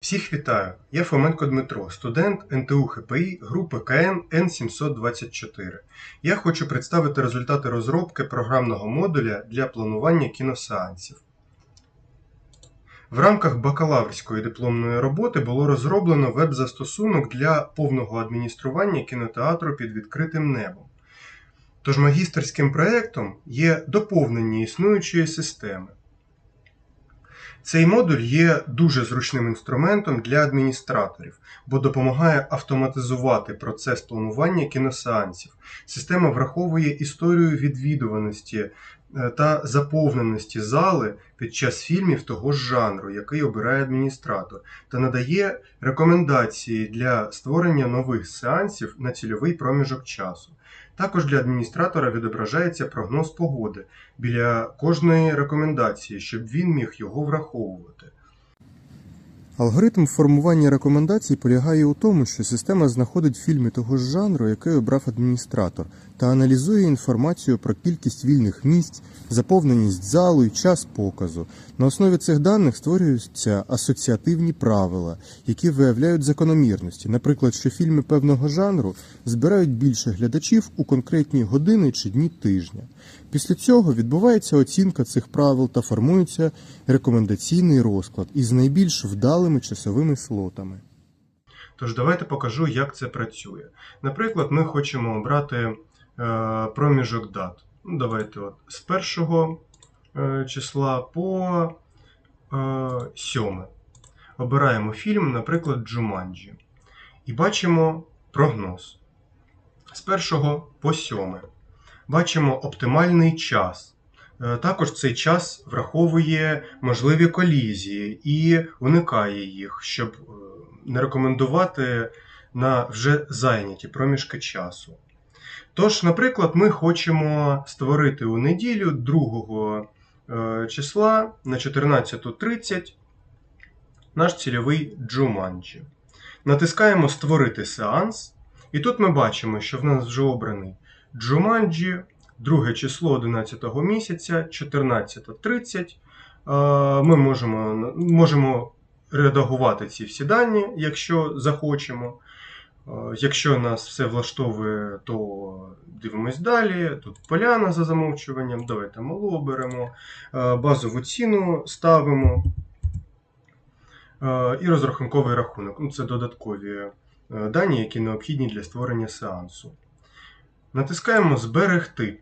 Всіх вітаю! Я Фоменко Дмитро, студент НТУ ХПІ групи КН Н724. Я хочу представити результати розробки програмного модуля для планування кіносеансів. В рамках бакалаврської дипломної роботи було розроблено веб-застосунок для повного адміністрування кінотеатру під відкритим небом. Тож магістерським проєктом є доповнення існуючої системи. Цей модуль є дуже зручним інструментом для адміністраторів, бо допомагає автоматизувати процес планування кіносеансів. Система враховує історію відвідуваності е, та заповненості зали під час фільмів того ж жанру, який обирає адміністратор, та надає рекомендації для створення нових сеансів на цільовий проміжок часу. Також для адміністратора відображається прогноз погоди біля кожної рекомендації, щоб він міг його враховувати. Алгоритм формування рекомендацій полягає у тому, що система знаходить фільми того ж жанру, який обрав адміністратор, та аналізує інформацію про кількість вільних місць, заповненість залу і час показу. На основі цих даних створюються асоціативні правила, які виявляють закономірності, наприклад, що фільми певного жанру збирають більше глядачів у конкретні години чи дні тижня. Після цього відбувається оцінка цих правил та формується рекомендаційний розклад із найбільш вдалими часовими слотами. Тож давайте покажу, як це працює. Наприклад, ми хочемо обрати е, проміжок дат. Ну, давайте от, з першого е, числа по е, 7. Обираємо фільм, наприклад, Джуманджі. І бачимо прогноз. З 1 по 7. Бачимо оптимальний час. Е, Також цей час враховує можливі колізії і уникає їх, щоб е, не рекомендувати на вже зайняті проміжки часу. Тож, наприклад, ми хочемо створити у неділю 2 е, числа на 14.30 наш цільовий Джуманджі. Натискаємо Створити сеанс, і тут ми бачимо, що в нас вже обраний Джуманджі, друге число 11 місяця, 14.30. Е, Ми можемо, можемо редагувати ці всі дані, якщо захочемо. Якщо нас все влаштовує, то дивимось далі. Тут поляна за замовчуванням. Давайте малу оберемо. Базову ціну ставимо. І розрахунковий рахунок. Ну, Це додаткові е, дані, які необхідні для створення сеансу. Натискаємо Зберегти.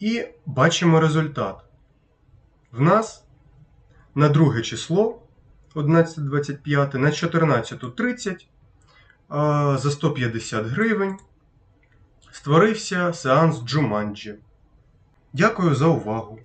І бачимо результат. В нас на друге число 11.25 на 14.30 за 150 гривень створився сеанс Джуманджі. Дякую за увагу!